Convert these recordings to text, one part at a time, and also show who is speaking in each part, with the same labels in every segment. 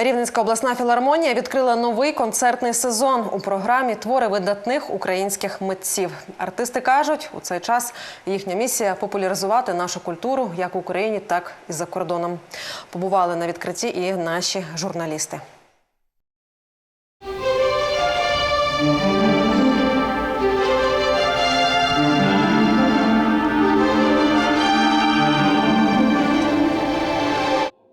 Speaker 1: Рівненська обласна філармонія відкрила новий концертний сезон у програмі Твори видатних українських митців. Артисти кажуть, у цей час їхня місія популяризувати нашу культуру як в Україні, так і за кордоном. Побували на відкритті і наші журналісти.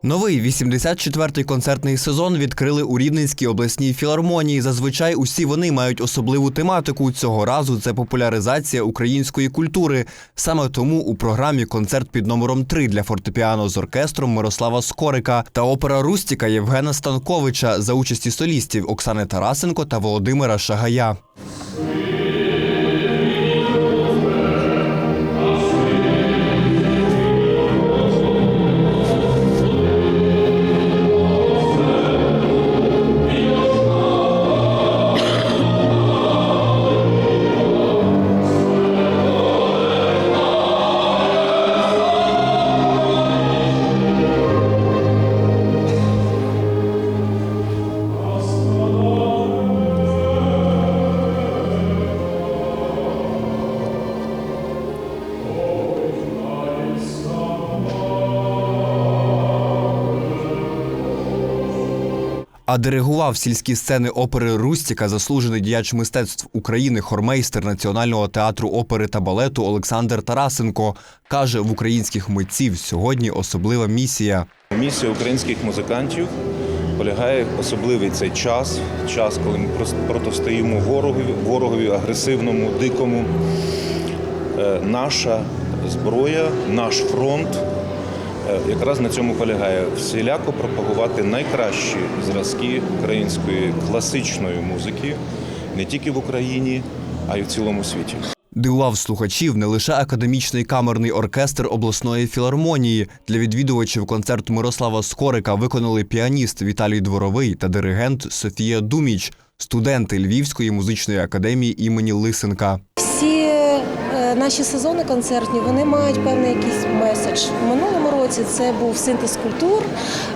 Speaker 2: Новий 84-й концертний сезон відкрили у Рівненській обласній філармонії. Зазвичай усі вони мають особливу тематику. Цього разу це популяризація української культури. Саме тому у програмі концерт під номером 3 для фортепіано з оркестром Мирослава Скорика та опера Рустіка Євгена Станковича за участі солістів Оксани Тарасенко та Володимира Шагая. А диригував сільські сцени опери Рустіка заслужений діяч мистецтв України, хормейстер Національного театру опери та балету Олександр Тарасенко. Каже, в українських митців сьогодні особлива місія.
Speaker 3: Місія українських музикантів полягає особливий цей час, час, коли ми протистоїмо ворогові, ворогові агресивному, дикому. Е, Наша зброя, наш фронт якраз на цьому полягає всіляко пропагувати найкращі зразки української класичної музики не тільки в Україні, а й в цілому світі.
Speaker 2: Дивував слухачів не лише академічний камерний оркестр обласної філармонії. Для відвідувачів концерт Мирослава Скорика виконали піаніст Віталій Дворовий та диригент Софія Думіч, студенти Львівської музичної академії імені Лисенка.
Speaker 4: Всі е, наші сезони концертні вони мають певний якийсь меседж. В минулому році це був синтез культур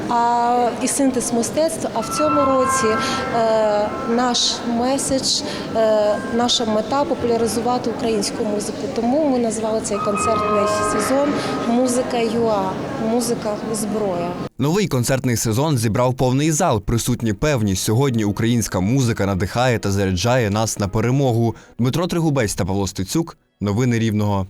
Speaker 4: а, і синтез мистецтва. А в цьому році е, наш меседж, е, наша мета популяризувати українську музику. Тому ми назвали цей концертний сезон Музика ЮА, музика зброя.
Speaker 2: Новий концертний сезон зібрав повний зал. Присутні певні сьогодні українська музика надихає та заряджає нас на перемогу. Дмитро Тригубець та Павло Стецюк. Новини Рівного.